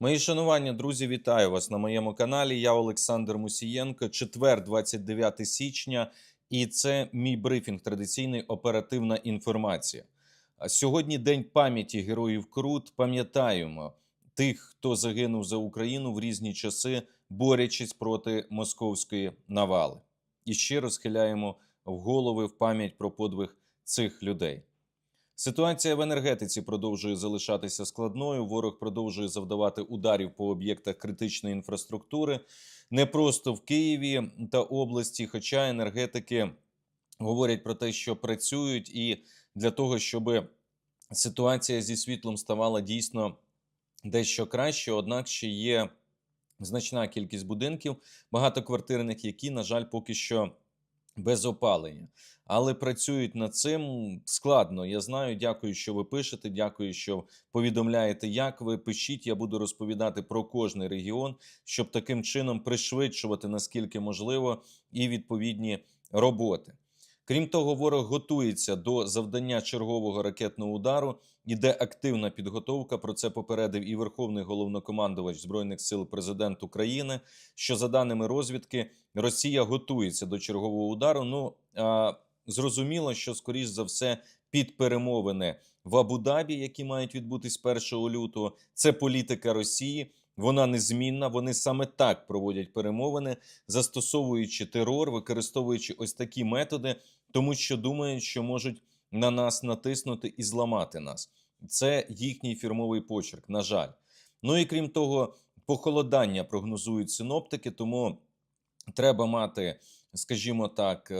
Мої шанування, друзі, вітаю вас на моєму каналі. Я Олександр Мусієнко. Четвер, 29 січня, і це мій брифінг. Традиційний оперативна інформація. Сьогодні день пам'яті героїв Крут. Пам'ятаємо тих, хто загинув за Україну в різні часи, борючись проти московської навали. І ще розхиляємо в голови в пам'ять про подвиг цих людей. Ситуація в енергетиці продовжує залишатися складною. Ворог продовжує завдавати ударів по об'єктах критичної інфраструктури не просто в Києві та області, хоча енергетики говорять про те, що працюють, і для того, щоб ситуація зі світлом ставала дійсно дещо краще, однак ще є значна кількість будинків багатоквартирних, які, на жаль, поки що без опалення. Але працюють над цим складно. Я знаю. Дякую, що ви пишете. Дякую, що повідомляєте, як ви пишіть. Я буду розповідати про кожний регіон, щоб таким чином пришвидшувати наскільки можливо і відповідні роботи. Крім того, ворог готується до завдання чергового ракетного удару. Іде активна підготовка. Про це попередив і Верховний головнокомандувач збройних сил президент України. Що за даними розвідки, Росія готується до чергового удару. Ну а, зрозуміло, що скоріш за все під перемовини в Абу-Дабі, які мають відбутись 1 лютого. Це політика Росії. Вона незмінна. Вони саме так проводять перемовини, застосовуючи терор, використовуючи ось такі методи, тому що думають, що можуть на нас натиснути і зламати нас. Це їхній фірмовий почерк. На жаль, ну і крім того, похолодання прогнозують синоптики, тому треба мати, скажімо так.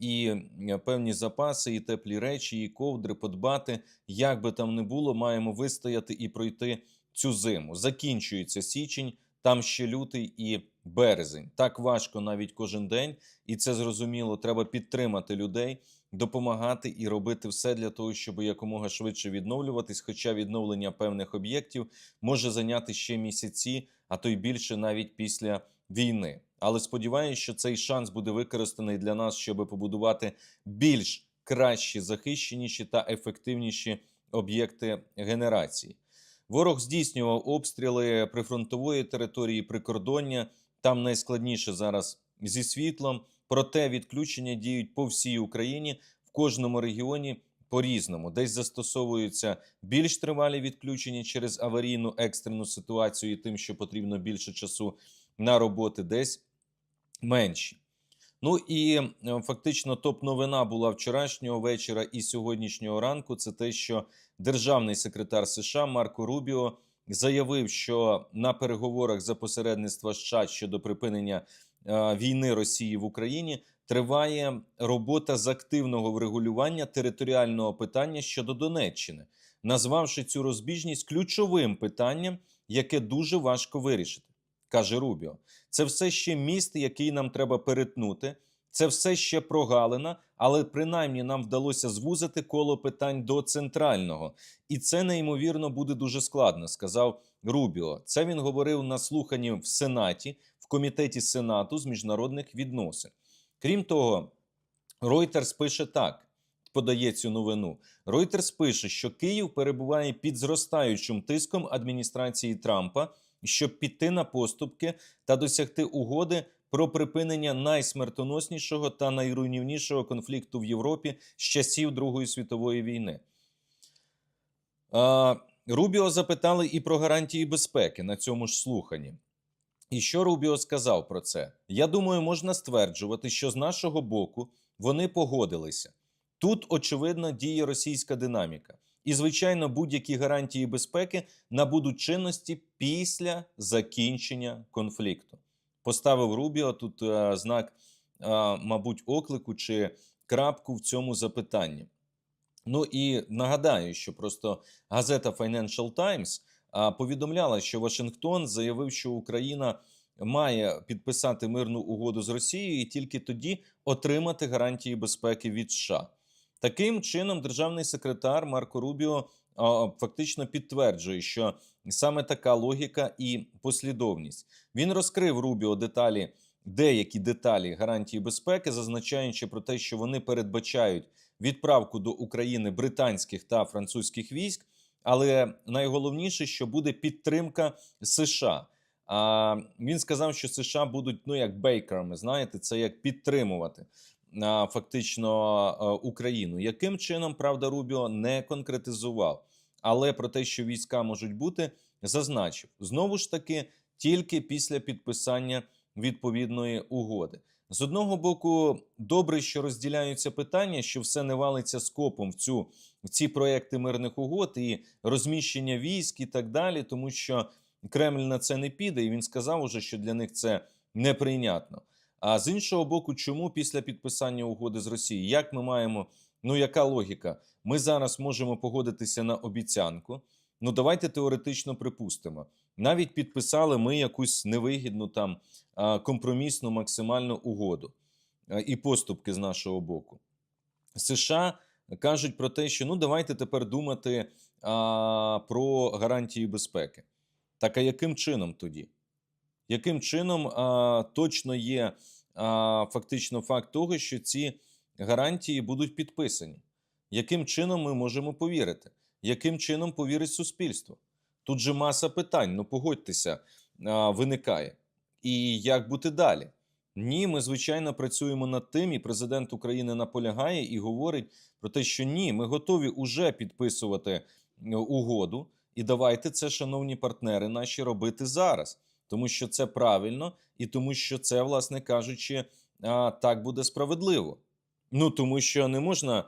І е, певні запаси, і теплі речі, і ковдри подбати. Як би там не було, маємо вистояти і пройти цю зиму. Закінчується січень, там ще лютий і березень. Так важко навіть кожен день, і це зрозуміло. Треба підтримати людей, допомагати і робити все для того, щоб якомога швидше відновлюватись. Хоча відновлення певних об'єктів може зайняти ще місяці, а то й більше навіть після війни. Але сподіваюся, що цей шанс буде використаний для нас, щоб побудувати більш кращі, захищеніші та ефективніші об'єкти генерації. Ворог здійснював обстріли прифронтової території, прикордоння. Там найскладніше зараз зі світлом. Проте відключення діють по всій Україні в кожному регіоні по-різному. Десь застосовуються більш тривалі відключення через аварійну екстрену ситуацію, і тим, що потрібно більше часу на роботи, десь менші. Ну і е, фактично топ-новина була вчорашнього вечора і сьогоднішнього ранку. Це те, що державний секретар США Марко Рубіо заявив, що на переговорах за посередництва США щодо припинення е, війни Росії в Україні триває робота з активного врегулювання територіального питання щодо Донеччини, назвавши цю розбіжність ключовим питанням, яке дуже важко вирішити, каже Рубіо. Це все ще міст, який нам треба перетнути. Це все ще прогалина, але принаймні нам вдалося звузити коло питань до центрального, і це неймовірно буде дуже складно, сказав Рубіо. Це він говорив на слуханні в Сенаті, в комітеті Сенату з міжнародних відносин. Крім того, Reuters пише так. Подає цю новину. Reuters пише, що Київ перебуває під зростаючим тиском адміністрації Трампа, щоб піти на поступки та досягти угоди про припинення найсмертоноснішого та найруйнівнішого конфлікту в Європі з часів Другої світової війни. Рубіо запитали і про гарантії безпеки на цьому ж слуханні. І що Рубіо сказав про це? Я думаю, можна стверджувати, що з нашого боку вони погодилися. Тут, очевидно, діє російська динаміка. І, звичайно, будь-які гарантії безпеки набудуть чинності після закінчення конфлікту. Поставив Рубіо тут е, знак, е, мабуть, оклику чи крапку в цьому запитанні. Ну і нагадаю, що просто газета Financial Times а, повідомляла, що Вашингтон заявив, що Україна має підписати мирну угоду з Росією і тільки тоді отримати гарантії безпеки від США. Таким чином, державний секретар Марко Рубіо фактично підтверджує, що саме така логіка і послідовність. Він розкрив Рубіо деталі, деякі деталі гарантії безпеки, зазначаючи про те, що вони передбачають відправку до України британських та французьких військ Але найголовніше, що буде підтримка США. А він сказав, що США будуть ну як бейкерами, знаєте, це як підтримувати фактично Україну. Яким чином правда Рубіо не конкретизував, але про те, що війська можуть бути, зазначив знову ж таки тільки після підписання відповідної угоди. З одного боку, добре, що розділяються питання, що все не валиться скопом в цю в ці проекти мирних угод і розміщення військ і так далі, тому що Кремль на це не піде, і він сказав уже, що для них це неприйнятно. А з іншого боку, чому після підписання угоди з Росією? Як ми маємо? Ну яка логіка? Ми зараз можемо погодитися на обіцянку. Ну давайте теоретично припустимо. Навіть підписали ми якусь невигідну там компромісну максимальну угоду і поступки з нашого боку. США кажуть про те, що ну давайте тепер думати а, про гарантії безпеки. Так а яким чином тоді? Яким чином а, точно є а, фактично факт того, що ці гарантії будуть підписані? Яким чином ми можемо повірити? Яким чином повірить суспільство? Тут же маса питань, ну погодьтеся, а, виникає. І як бути далі? Ні, ми звичайно працюємо над тим, і президент України наполягає і говорить про те, що ні, ми готові уже підписувати е, угоду. І давайте це, шановні партнери, наші робити зараз, тому що це правильно, і тому, що це, власне кажучи, так буде справедливо. Ну тому що не можна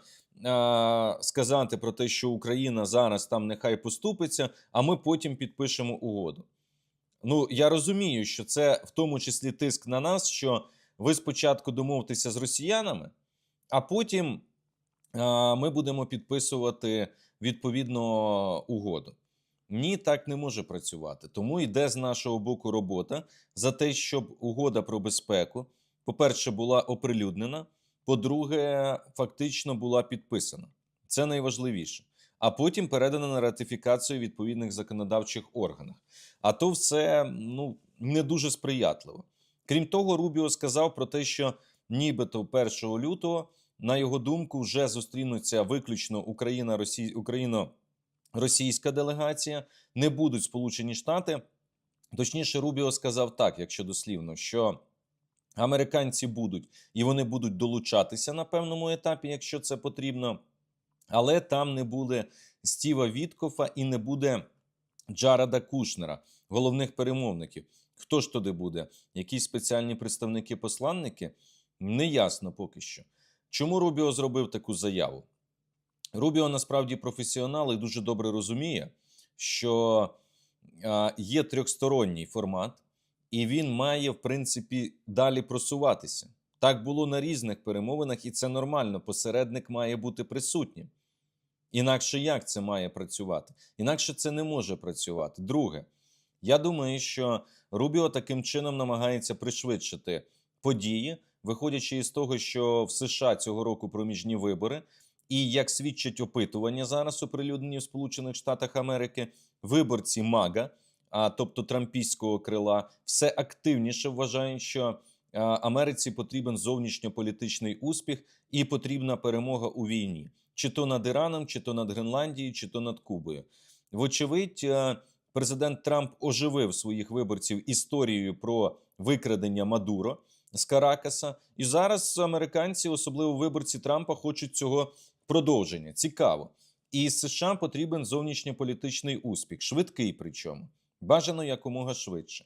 сказати про те, що Україна зараз там нехай поступиться, а ми потім підпишемо угоду. Ну я розумію, що це в тому числі тиск на нас, що ви спочатку домовтеся з росіянами, а потім ми будемо підписувати відповідно угоду. Ні, так не може працювати. Тому йде з нашого боку робота за те, щоб угода про безпеку, по-перше, була оприлюднена, по-друге, фактично була підписана. Це найважливіше. А потім передана на ратифікацію відповідних законодавчих органах. А то все ну не дуже сприятливо. Крім того, Рубіо сказав про те, що нібито 1 лютого, на його думку, вже зустрінуться виключно Україна, Росія, Україно російська делегація, не будуть Сполучені Штати. Точніше, Рубіо сказав так, якщо дослівно, що американці будуть і вони будуть долучатися на певному етапі, якщо це потрібно, але там не буде Стіва Віткофа і не буде Джарада Кушнера, головних перемовників. Хто ж туди буде? Якісь спеціальні представники-посланники? Неясно поки що. Чому Рубіо зробив таку заяву? Рубіо насправді професіонал і дуже добре розуміє, що є трьохсторонній формат, і він має, в принципі, далі просуватися. Так було на різних перемовинах, і це нормально. Посередник має бути присутнім. Інакше як це має працювати? Інакше це не може працювати. Друге, я думаю, що Рубіо таким чином намагається пришвидшити події, виходячи із того, що в США цього року проміжні вибори. І як свідчать опитування зараз оприлюднені в Сполучених Штатах Америки, виборці МАГА, а тобто трампійського крила, все активніше вважають, що Америці потрібен зовнішньополітичний успіх і потрібна перемога у війні, чи то над Іраном, чи то над Гренландією, чи то над Кубою. Вочевидь, президент Трамп оживив своїх виборців історією про викрадення Мадуро з Каракаса, і зараз американці, особливо виборці Трампа, хочуть цього продовження. Цікаво. І США потрібен зовнішньополітичний успіх, швидкий, причому бажано якомога швидше.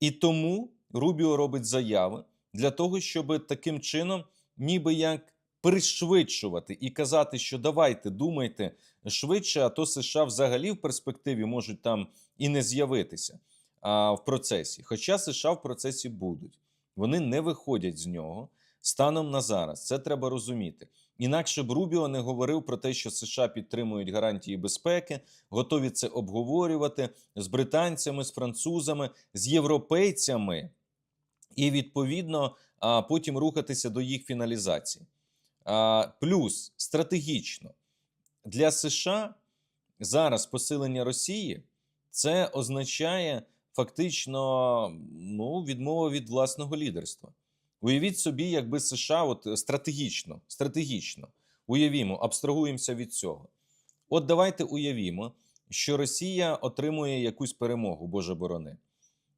І тому Рубіо робить заяви для того, щоб таким чином, ніби як пришвидшувати і казати, що давайте думайте швидше, а то США взагалі в перспективі можуть там і не з'явитися а, в процесі. Хоча США в процесі будуть, вони не виходять з нього станом на зараз. Це треба розуміти. Інакше б Рубіо не говорив про те, що США підтримують гарантії безпеки, готові це обговорювати з британцями, з французами, з європейцями, і відповідно потім рухатися до їх фіналізації. Плюс стратегічно для США зараз посилення Росії це означає фактично ну, відмова від власного лідерства. Уявіть собі, якби США от стратегічно, стратегічно уявімо, абстрагуємося від цього. От давайте уявімо, що Росія отримує якусь перемогу, Боже борони.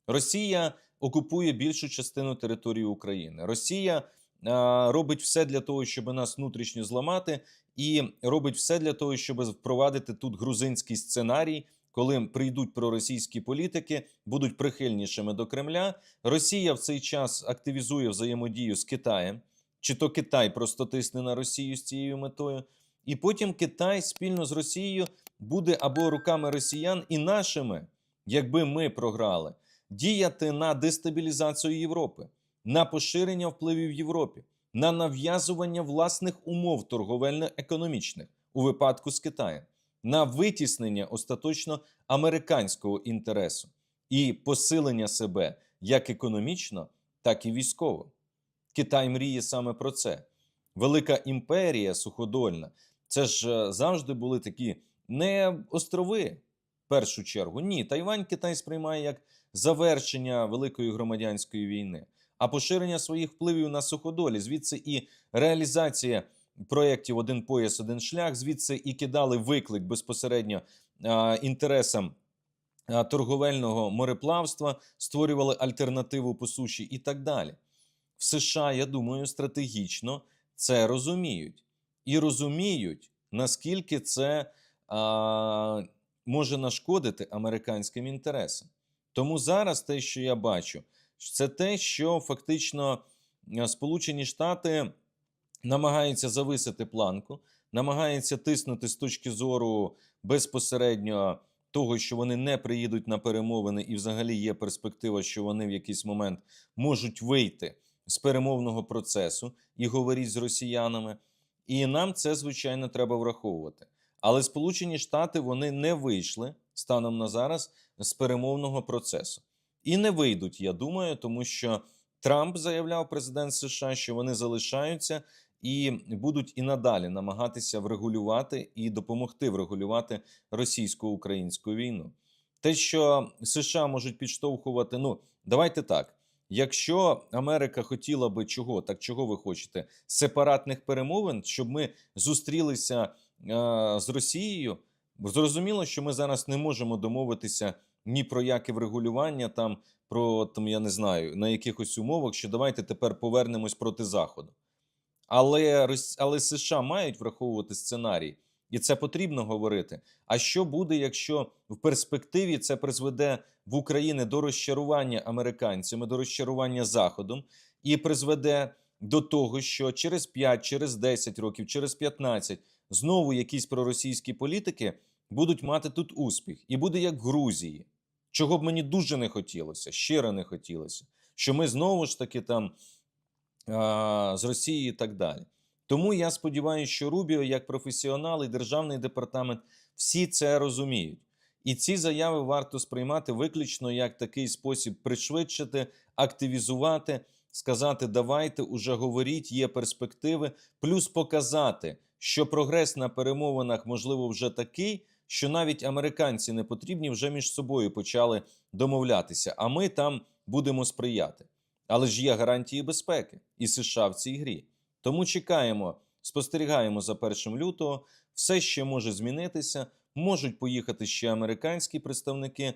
Росія окупує більшу частину території України. Росія а, робить все для того, щоб нас внутрішньо зламати, і робить все для того, щоб впровадити тут грузинський сценарій, коли прийдуть проросійські політики, будуть прихильнішими до Кремля. Росія в цей час активізує взаємодію з Китаєм, чи то Китай просто тисне на Росію з цією метою, і потім Китай спільно з Росією буде або руками росіян і нашими, якби ми програли, діяти на дестабілізацію Європи, на поширення впливів в Європі, на нав'язування власних умов торговельно-економічних у випадку з Китаєм, на витіснення остаточно американського інтересу і посилення себе як економічно, так і військово. Китай мріє саме про це. Велика імперія суходольна. Це ж е, завжди були такі не острови в першу чергу. Ні, Тайвань Китай сприймає як завершення великої громадянської війни, а поширення своїх впливів на суходолі, звідси і реалізація проєктів Один пояс, один шлях, звідси і кидали виклик безпосередньо інтересам торговельного мореплавства, створювали альтернативу по суші і так далі. В США, я думаю, стратегічно це розуміють і розуміють, наскільки це а, може нашкодити американським інтересам. Тому зараз те, що я бачу, це те, що фактично Сполучені Штати намагаються зависити планку, намагаються тиснути з точки зору безпосередньо того, що вони не приїдуть на перемовини, і взагалі є перспектива, що вони в якийсь момент можуть вийти з перемовного процесу і говорити з росіянами. І нам це звичайно треба враховувати. Але Сполучені Штати вони не вийшли станом на зараз з перемовного процесу і не вийдуть, я думаю, тому що Трамп заявляв президент США, що вони залишаються і будуть і надалі намагатися врегулювати і допомогти врегулювати російсько-українську війну. Те, що США можуть підштовхувати, ну давайте так. Якщо Америка хотіла би чого, так чого ви хочете? Сепаратних перемовин, щоб ми зустрілися е, з Росією. Зрозуміло, що ми зараз не можемо домовитися ні про яке врегулювання, там про там, я не знаю на якихось умовах, що давайте тепер повернемось проти Заходу. Але, але США мають враховувати сценарій, і це потрібно говорити. А що буде, якщо в перспективі це призведе в Україні до розчарування американцями, до розчарування Заходом, і призведе до того, що через 5, через 10 років, через 15 знову якісь проросійські політики будуть мати тут успіх, і буде як в Грузії, чого б мені дуже не хотілося, щиро не хотілося, що ми знову ж таки там з Росії і так далі. Тому я сподіваюся, що Рубіо, як професіонал і державний департамент, всі це розуміють. І ці заяви варто сприймати виключно як такий спосіб пришвидшити, активізувати, сказати: давайте уже говоріть, є перспективи, плюс показати, що прогрес на перемовинах можливо вже такий, що навіть американці не потрібні вже між собою почали домовлятися. А ми там будемо сприяти. Але ж є гарантії безпеки і США в цій грі. Тому чекаємо, спостерігаємо за 1 лютого. Все ще може змінитися. Можуть поїхати ще американські представники.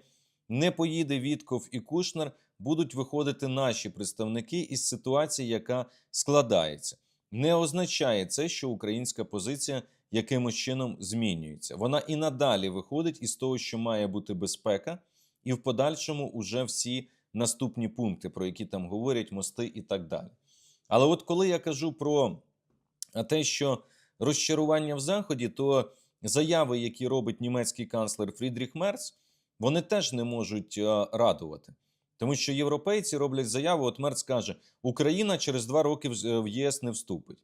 Не поїде Вітков і Кушнер, будуть виходити наші представники із ситуації, яка складається. Не означає це, що українська позиція якимось чином змінюється. Вона і надалі виходить із того, що має бути безпека, і в подальшому уже всі наступні пункти, про які там говорять мости і так далі. Але от коли я кажу про те, що розчарування в Заході, то заяви, які робить німецький канцлер Фрідріх Мерц, вони теж не можуть е, радувати. Тому що європейці роблять заяву, от Мерц каже, Україна через два роки в в ЄС не вступить.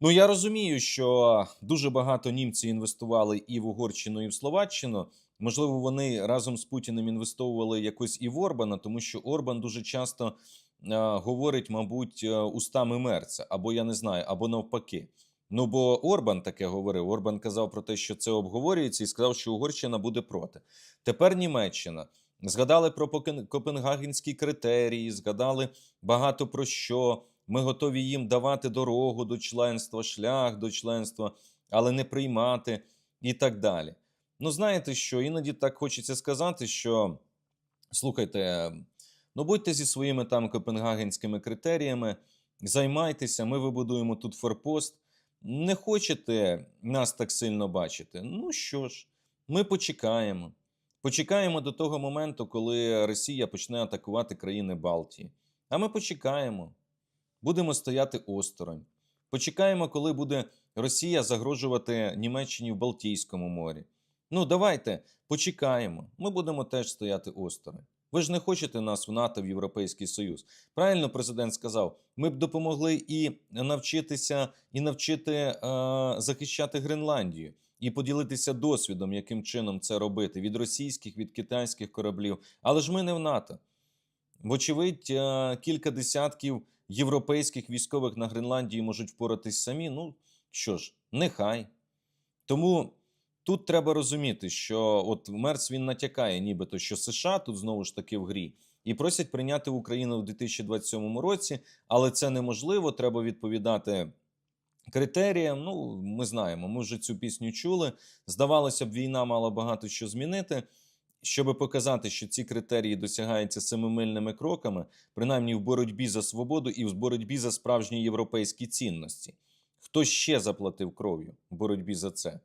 Ну, я розумію, що дуже багато німців інвестували і в Угорщину, і в Словаччину. Можливо, вони разом з Путіним інвестовували якось і в Орбана, тому що Орбан дуже часто е, говорить, мабуть, е, устами Мерца, або я не знаю, або навпаки. Ну бо Орбан таке говорив. Орбан казав про те, що це обговорюється, і сказав, що Угорщина буде проти. Тепер Німеччина. Згадали про копенгагенські критерії, згадали багато про що. Ми готові їм давати дорогу до членства, шлях до членства, але не приймати і так далі. Ну, знаєте що, іноді так хочеться сказати, що слухайте, ну будьте зі своїми там копенгагенськими критеріями, займайтеся, ми вибудуємо тут форпост. Не хочете нас так сильно бачити? Ну що ж, ми почекаємо. Почекаємо до того моменту, коли Росія почне атакувати країни Балтії. А ми почекаємо. Будемо стояти осторонь. Почекаємо, коли буде Росія загрожувати Німеччині в Балтійському морі. Ну, давайте почекаємо. Ми будемо теж стояти осторонь. Ви ж не хочете нас в НАТО, в Європейський Союз. Правильно президент сказав, ми б допомогли і навчитися, і навчити е, захищати Гренландію, і поділитися досвідом, яким чином це робити від російських, від китайських кораблів. Але ж ми не в НАТО. Вочевидь, е, кілька десятків європейських військових на Гренландії можуть впоратись самі. Ну що ж, нехай. Тому тут треба розуміти, що от Мерц він натякає, нібито що США тут знову ж таки в грі, і просять прийняти Україну у 2027 році, але це неможливо. Треба відповідати критеріям. Ну, ми знаємо, ми вже цю пісню чули. Здавалося б, війна мала багато що змінити. Щоб показати, що ці критерії досягаються семимильними кроками, принаймні в боротьбі за свободу і в боротьбі за справжні європейські цінності. Хто ще заплатив кров'ю в боротьбі за це?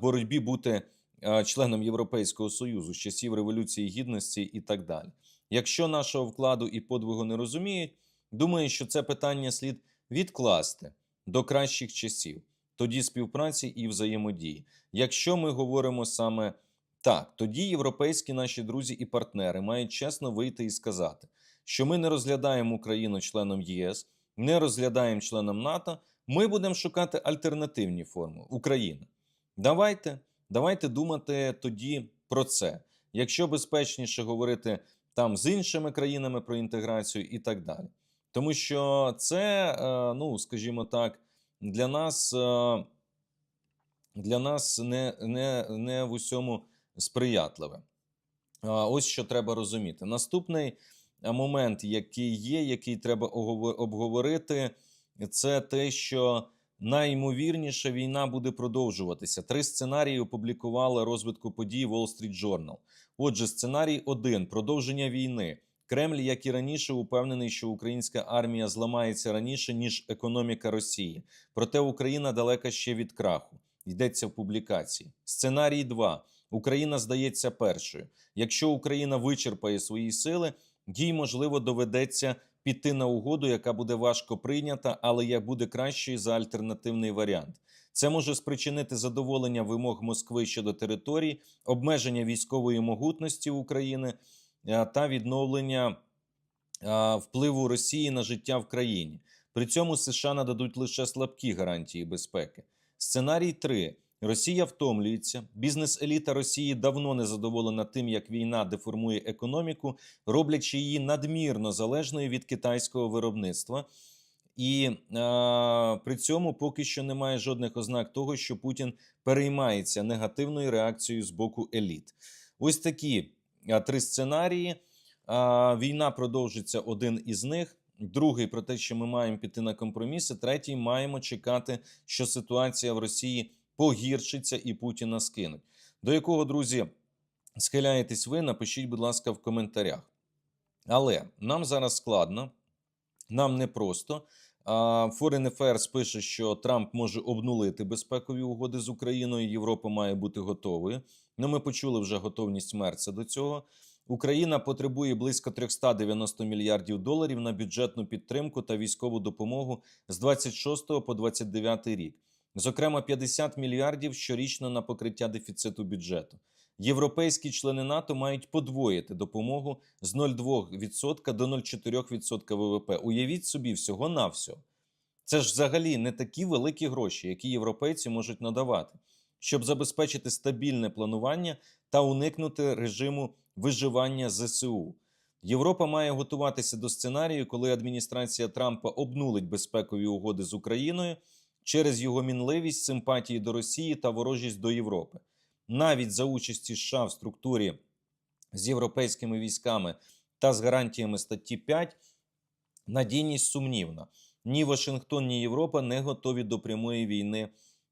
Боротьбі бути членом Європейського Союзу з часів Революції Гідності і так далі. Якщо нашого вкладу і подвигу не розуміють, думаю, що це питання слід відкласти до кращих часів, тоді співпраці і взаємодії. Якщо ми говоримо саме так, тоді європейські наші друзі і партнери мають чесно вийти і сказати, що ми не розглядаємо Україну членом ЄС, не розглядаємо членом НАТО. Ми будемо шукати альтернативні форми України. Давайте, давайте думати тоді про це. Якщо безпечніше говорити там з іншими країнами про інтеграцію і так далі. Тому що це, е, ну скажімо так, для нас е, для нас не, не, не в усьому сприятливе. Ось що треба розуміти. Наступний е, момент, який є, який треба обговорити, це те, що найімовірніше війна буде продовжуватися. Три сценарії опублікували розвитку подій Wall Street Journal. Отже, сценарій 1. продовження війни. Кремль, як і раніше, упевнений, що українська армія зламається раніше ніж економіка Росії. Проте Україна далека ще від краху. Йдеться в публікації. Сценарій 2. Україна здається першою. Якщо Україна вичерпає свої сили, їй можливо доведеться піти на угоду, яка буде важко прийнята, але як буде кращою за альтернативний варіант. Це може спричинити задоволення вимог Москви щодо територій, обмеження військової могутності України е, та відновлення е, впливу Росії на життя в країні. При цьому США нададуть лише слабкі гарантії безпеки. Сценарій 3. Росія втомлюється. Бізнес-еліта Росії давно не задоволена тим, як війна деформує економіку, роблячи її надмірно залежною від китайського виробництва. І е, при цьому поки що немає жодних ознак того, що Путін переймається негативною реакцією з боку еліт. Ось такі а, три сценарії. А, війна продовжиться один із них. Другий про те, що ми маємо піти на компроміси. Третій маємо чекати, що ситуація в Росії погіршиться і Путіна скинуть. До якого, друзі, схиляєтесь ви? Напишіть, будь ласка, в коментарях. Але нам зараз складно, нам непросто. Foreign Affairs пише, що Трамп може обнулити безпекові угоди з Україною. Європа має бути готовою. Ну, ми почули вже готовність Мерца до цього. Україна потребує близько 390 мільярдів доларів на бюджетну підтримку та військову допомогу з 26 по 29 рік. Зокрема, 50 мільярдів щорічно на покриття дефіциту бюджету. Європейські члени НАТО мають подвоїти допомогу з 0,2% до 0,4% ВВП. Уявіть собі, всього навсього. Це ж взагалі не такі великі гроші, які європейці можуть надавати, щоб забезпечити стабільне планування та уникнути режиму виживання ЗСУ. Європа має готуватися до сценарію, коли адміністрація Трампа обнулить безпекові угоди з Україною через його мінливість, симпатії до Росії та ворожість до Європи. Навіть за участі США в структурі з європейськими військами та з гарантіями статті 5 надійність сумнівна. Ні Вашингтон, ні Європа не готові до прямої війни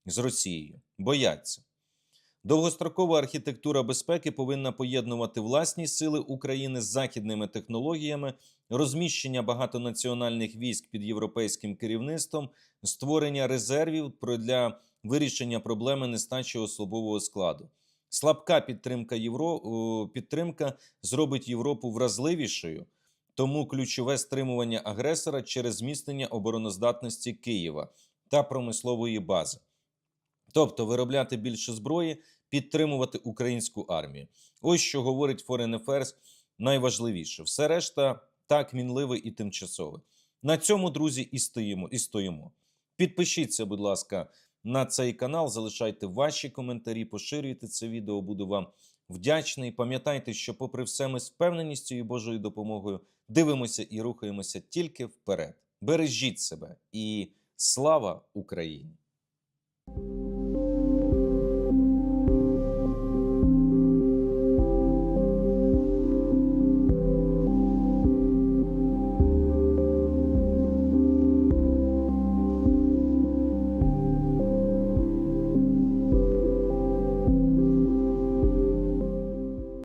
з Росією. Бояться. Довгострокова архітектура безпеки повинна поєднувати власні сили України з західними технологіями, розміщення багатонаціональних військ під європейським керівництвом, створення резервів для вирішення проблеми нестачі особового складу. Слабка підтримка Євро... підтримка зробить Європу вразливішою, тому ключове стримування агресора через зміцнення обороноздатності Києва та промислової бази. Тобто виробляти більше зброї, підтримувати українську армію. Ось що говорить Foreign Affairs найважливіше. Все решта так мінливе і тимчасове. На цьому, друзі, і стоїмо. І стоїмо. Підпишіться, будь ласка, на цей канал, залишайте ваші коментарі, поширюйте це відео. Буду вам вдячний. Пам'ятайте, що, попри все, ми з впевненістю і Божою допомогою дивимося і рухаємося тільки вперед. Бережіть себе і слава Україні!